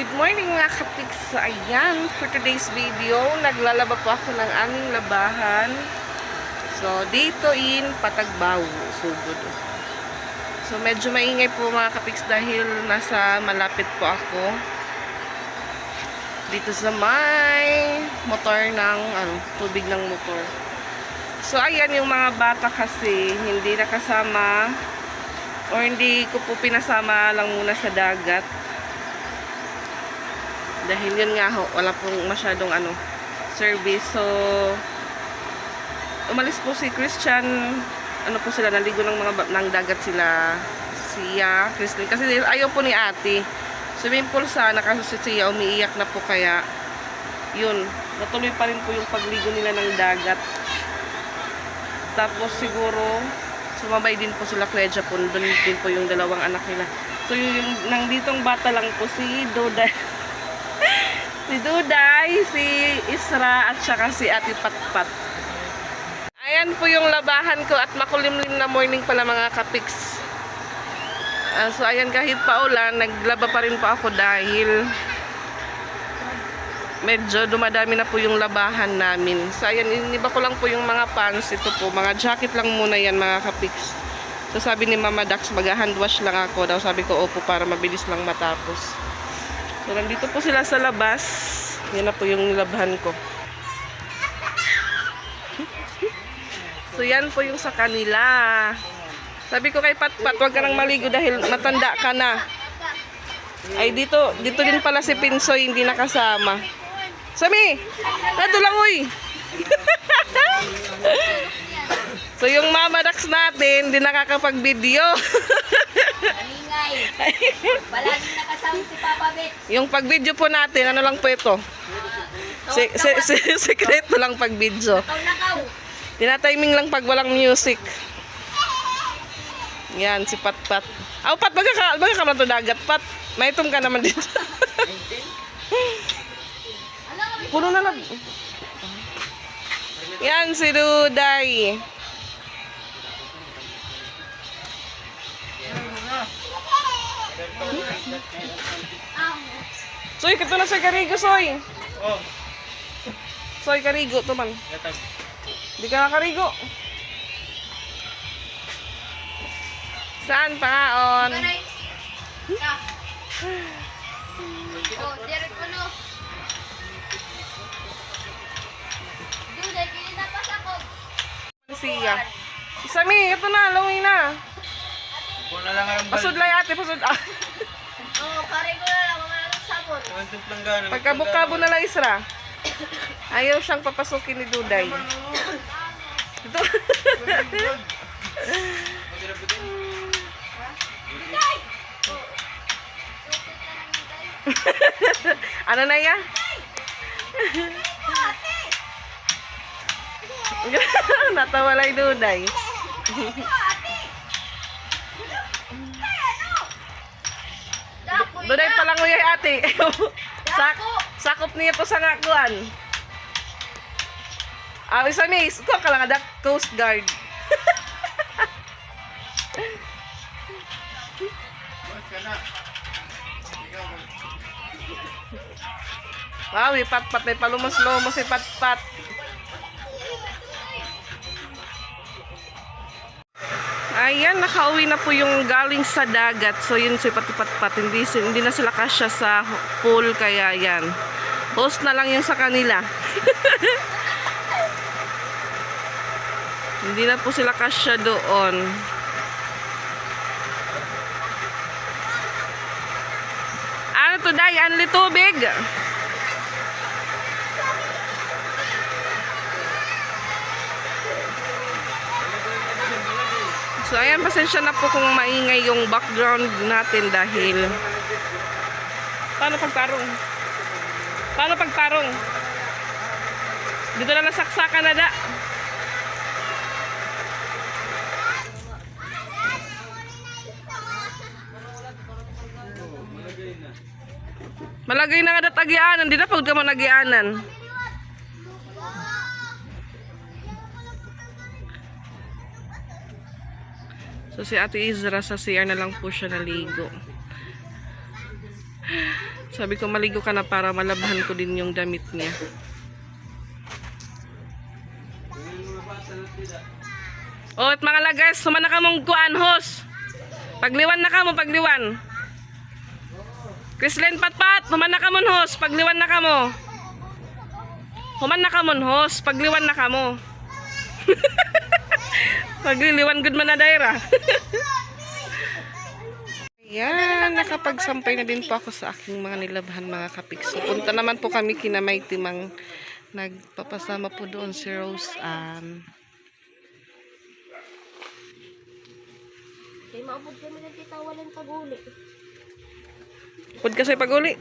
Good morning mga kapiks. Ayan, for today's video, naglalaba po ako ng aming labahan. So dito in Patagbaw, Sugod. So medyo maingay po mga kapiks dahil nasa malapit po ako. Dito sa may motor ng ano, tubig ng motor. So ayan yung mga bata kasi hindi nakasama or hindi ko po pinasama lang muna sa dagat dahil yun nga ho, wala pong masyadong ano, service. So, umalis po si Christian, ano po sila, naligo ng mga ng dagat sila, siya, Christine. Kasi ayaw po ni ate. Swimming pool sana, kaso si siya umiiyak na po kaya, yun, natuloy pa rin po yung pagligo nila ng dagat. Tapos siguro, sumabay din po sila Kuya Japon, doon din po yung dalawang anak nila. So yung, yung nang ditong bata lang po si Doda. Si Duday, si Isra, at saka si Ate Patpat. Ayan po yung labahan ko at makulimlim na morning pala mga kapiks. Ah, so ayan kahit pa ulan, naglaba pa rin po ako dahil medyo dumadami na po yung labahan namin. So ayan, iniba ko lang po yung mga pants. Ito po, mga jacket lang muna yan mga kapiks. So sabi ni Mama Dax, mag-hand wash lang ako daw. Sabi ko, opo, para mabilis lang matapos. So, nandito po sila sa labas. Yan na po yung nilabhan ko. so, yan po yung sa kanila. Sabi ko kay Patpat, huwag ka nang maligo dahil matanda ka na. Ay, dito, dito din pala si Pinsoy, hindi nakasama. Sami! Nato lang, uy! so, yung Mama Dax natin, hindi nakakapag-video. Ingay. Palaging nakasama si Papa Bet. Yung pag-video po natin, ano lang po ito? Si, si, si, sekreto lang pag-video. Tinatiming lang pag walang music. Yan, si Pat Pat. Aw, Pat, baga ka, baga ka man to dagat, Pat. Maitom ka naman dito. Puno na lang. Yan, si Duday. Soy, kato na soy karigo, soy. Oh, Soy karigo, to man. Di ka nakarigo. Saan? Panay. Ah. Oh, direct ko no. Dude, kini na pa sa ko. Siya. Isami, ito na, lawin na. Kung na lang ang Pasudlay ate, pasud. Ah. Oh, pare ko na lang mga sabon. Pagkabukabo na lang Isra. Ayaw siyang papasukin ni Duday. Ito. ano na yan? Natawa lang Duday. Dako. Duday pa lang uyay ate. Sak sakop niya to sa ngakuan. Ah, isa ni, ko ka lang ada Coast Guard. Wow, may pat-pat, may palumos-lumos, may Ayan, nakauwi na po yung galing sa dagat. So, yun si pat-pat-pat. Hindi, hindi na sila kasya sa pool, kaya yan. Host na lang yung sa kanila. hindi na po sila kasya doon. Ano to, Day? Anli tubig? So, ayan, pasensya na po kung maingay yung background natin dahil... Paano pagparong? Paano pagparong? Dito na nasaksakan na da. Malagay na nga dat agianan, di na pag ka man So si Ate Izra sa CR na lang po siya naligo. Sabi ko, maligo ka na para malabhan ko din yung damit niya. O, at mga lagas, sumana ka mong kuan, hos. Pagliwan na ka mo, pagliwan. Chrislyn Patpat, human na ka mo, hos. Pagliwan na ka mo. Human na ka mo, hos. Pagliwan na ka mo. Pagliliwan good man na daira. Yan, nakapagsampay na din po ako sa aking mga nilabhan mga kapikso. Punta naman po kami kina may timang nagpapasama po doon si Rose Ann. Kaya maabot kami ng titawalan pag-uli. Pud kasi pag-uli.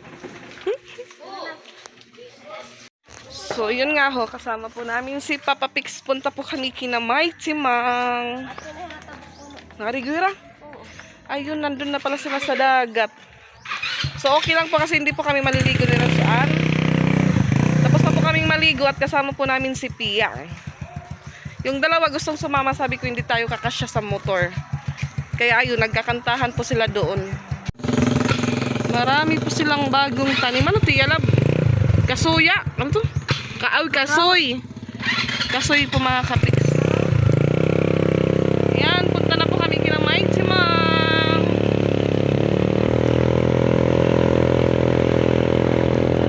So, yun nga ho, kasama po namin si Papa Pix. Punta po kami kina may timang. Ito na hatag ko. Nariguira. Oo. Ayun, nandun na pala sila sa dagat. So, okay lang po kasi hindi po kami maliligo nila saan. Tapos na po kaming maligo at kasama po namin si Pia. Yung dalawa gustong sumama, sabi ko hindi tayo kakasya sa motor. Kaya ayun, nagkakantahan po sila doon. Marami po silang bagong tanim. Ano tiya lab? Kasuya. Ano to? Kaaw, kasoy. Kasoy po mga kapiks. Yan, punta na po kami kina Mike si Ma'am.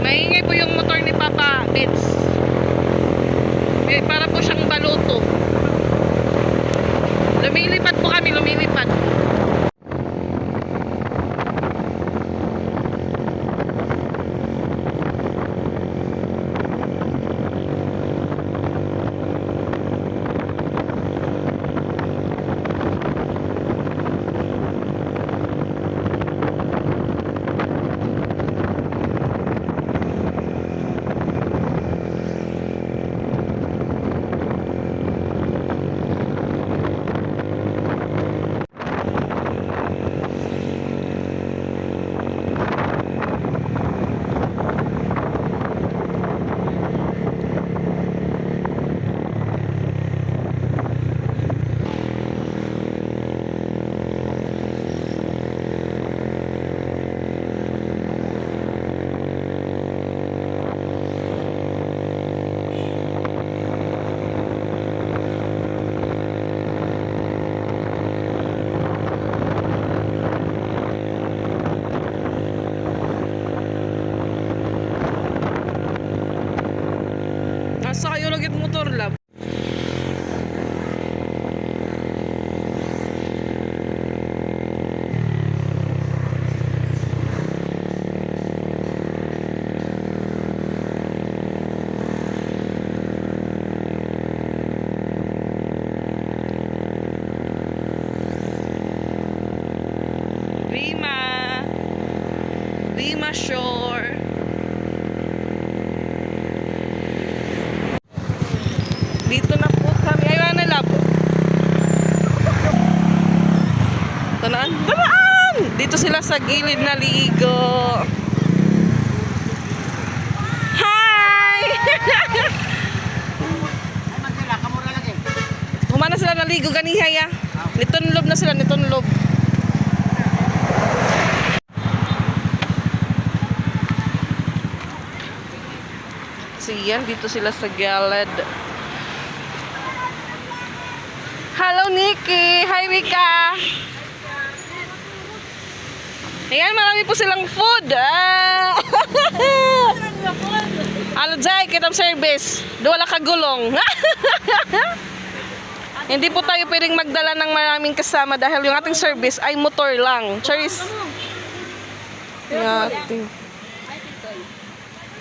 Maingay po yung motor ni Papa Bits. Eh, para po siyang baluto. Lumilipad po kami, lumilipad. Asa kayo lagit motor lab? Lima. Lima Shore. Dito na po kami. Ayaw na lab. Tanaan? Tanaan! Dito sila sa gilid na ligo. Hi! Humana sila naligo ganihaya. Nitunlob na sila, nitunlob. So dito sila sa gilid. Hello, Nikki! Hi, Rika! Ayan, marami po silang food. Ah! ano dyan, kitang service. Duwala ka gulong. Hindi po tayo pwedeng magdala ng maraming kasama dahil yung ating service ay motor lang. Charis. Ating.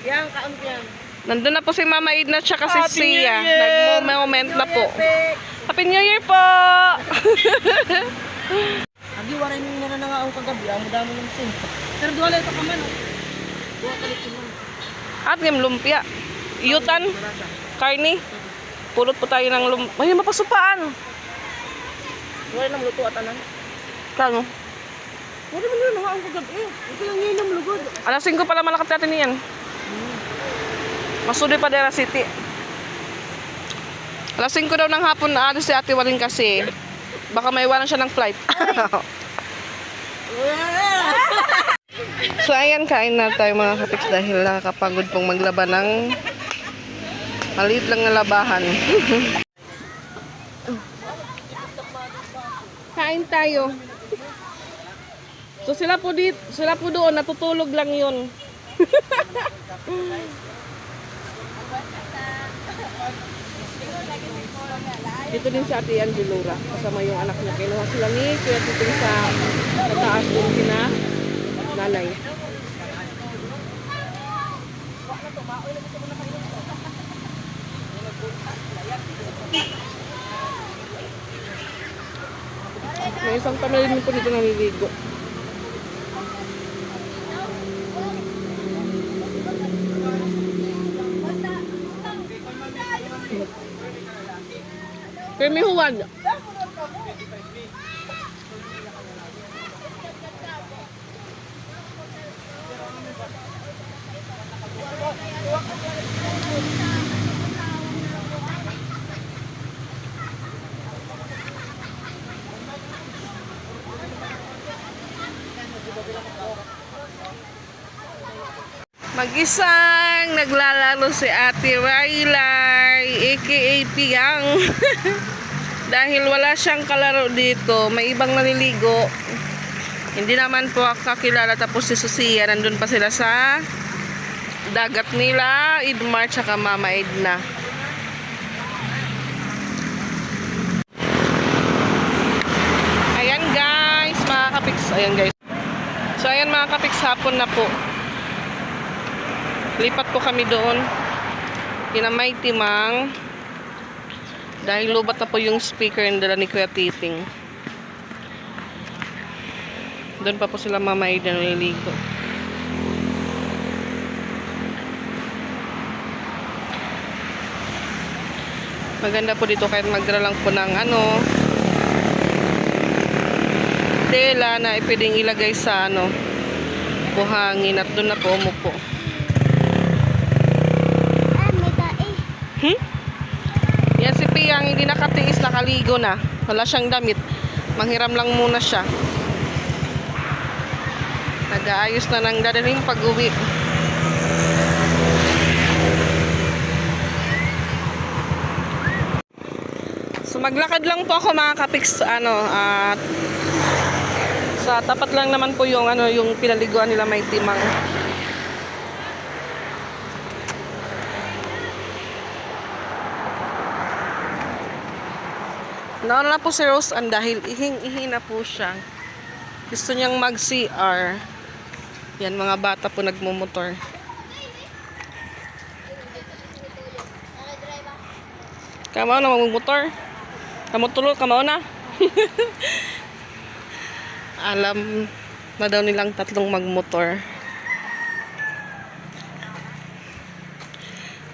Yan, kaon yan. Nandun na po si Mama Edna tsaka si Sia. Nag-moment na po. Happy New Year po! Agi waray mi na nga ang kagabi, amo damo ng sin. Pero duwa lang ito ka man. oh. Duwa ka lang man. At ngayong lumpia. Yutan. Karni. Pulot po tayo ng lum... Ay, mapasupaan. Duwa lang luto at anan. Kano? Wala man yun nga ang kagabi. Ito lang ngayon ang lugod. Alas 5 pala malakat natin yan. Masudi pa Dera City. Alas 5 daw ng hapon na alis si Ate Walin kasi. Baka may iwanan siya ng flight. So ayan, kain na tayo mga kapiks dahil nakakapagod pong maglaba ng maliit lang na labahan. kain tayo. So sila po dit, sila po doon natutulog lang 'yon. Dito din si Ate Angelura, kasama yung anak niya. Kinuha sila ni Kuya Titing sa, sa taas doon kina nanay. May isang pamilya po dito naliligo. Pero may huwag. Mag-isang naglalaro si Ate Raylay, aka Piyang. Dahil wala siyang kalaro dito, may ibang naliligo. Hindi naman po ako kakilala tapos si Susia, nandun pa sila sa dagat nila, Idmar tsaka Mama Edna. Ayan guys, mga kapiks. Ayan guys. So ayan mga kapiks, hapon na po. Lipat po kami doon. Kinamay timang. Dahil lubat na po yung speaker yung dala ni Kuya Titing. Doon pa po sila mamay na naliligo. Maganda po dito kahit magdala lang po ng ano tela na pwedeng ilagay sa ano buhangin at doon na po umupo. Ah, may tae. Hmm? Yan si Piyang hindi nakatiis, nakaligo na. Wala siyang damit. Manghiram lang muna siya. Nag-aayos na ng dadaling pag-uwi. So maglakad lang po ako mga kapiks ano at sa tapat lang naman po yung ano yung pinaliguan nila may timang. Nauna na po si Rose Ann dahil ihing-ihi na po siya. Gusto niyang mag-CR. Yan, mga bata po nagmumotor. Kamao na magmumotor. Kamutulog, kamao na. Alam na daw nilang tatlong magmotor.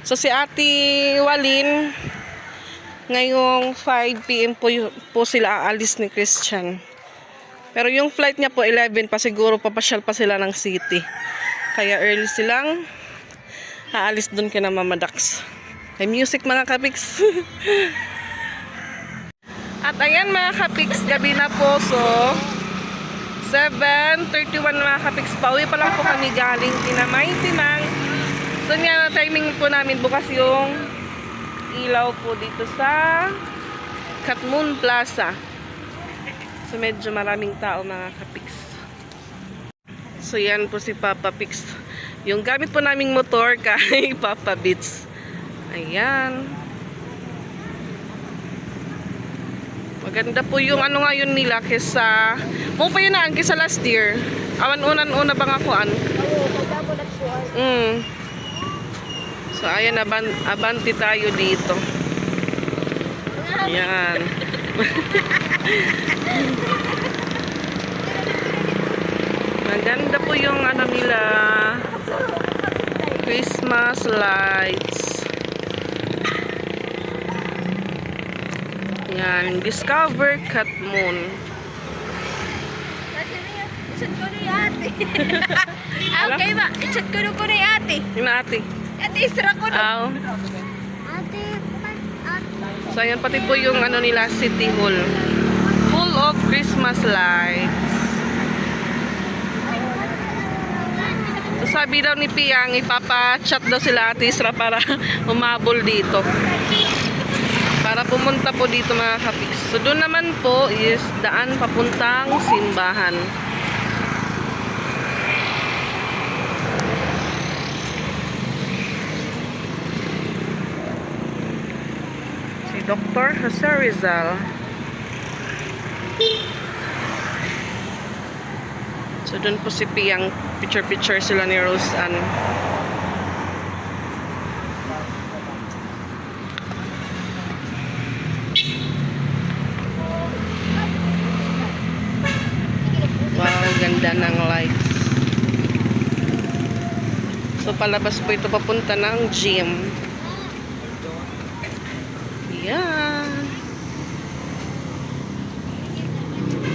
So si Ate Walin, ngayong 5 p.m. po, yu- po sila aalis ni Christian. Pero yung flight niya po 11 pa siguro papasyal pa sila ng city. Kaya early silang aalis doon kina Mama Dax. May music mga kapiks. At ayan mga kapiks, gabi na po. So, 7.31 mga kapiks. Pauwi pa lang po kami galing kina Mighty Mang. So, nga timing po namin bukas yung ilaw po dito sa Katmon Plaza. So medyo maraming tao mga kapiks. So yan po si Papa Pix. Yung gamit po naming motor kay Papa Beats. Ayan. Maganda po yung ano ngayon nila kesa mo pa yun naan kesa last year. Awan unan una bang ako an. Oo, kaya nagsuan. Mm. So, ayan, aban abanti tayo dito. Ayan. Maganda po yung ano nila. Christmas lights. Yan. Discover Cat Moon. Kasi niya, chat ko ni ate. Ah, okay ba? Chat ko ko ni ate. Yung ate. Ate, isra ko na. Aw. Ate, ate. So, ayan pati po yung ano nila, City Hall. Full of Christmas lights. sabi daw ni Piang, ipapa-chat daw sila Ate Isra para umabol dito. Para pumunta po dito mga kapiks. So doon naman po is daan papuntang simbahan. Dr. Jose Rizal. So doon po si Piang picture-picture sila ni Rose Ann. Wow, ganda ng lights. So palabas po ito papunta ng gym. Yan.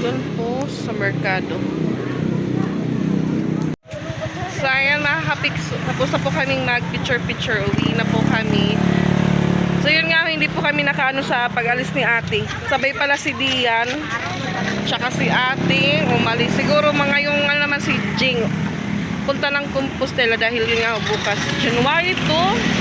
Doon po sa merkado. So ayan mga kapiks, tapos na po kaming mag-picture-picture. Uwi na po kami. So yun nga, hindi po kami nakaano sa pag-alis ni ate. Sabay pala si Dian, tsaka si ate, umalis. Siguro mga yung naman si Jing, punta ng Compostela dahil yun nga bukas. January 2,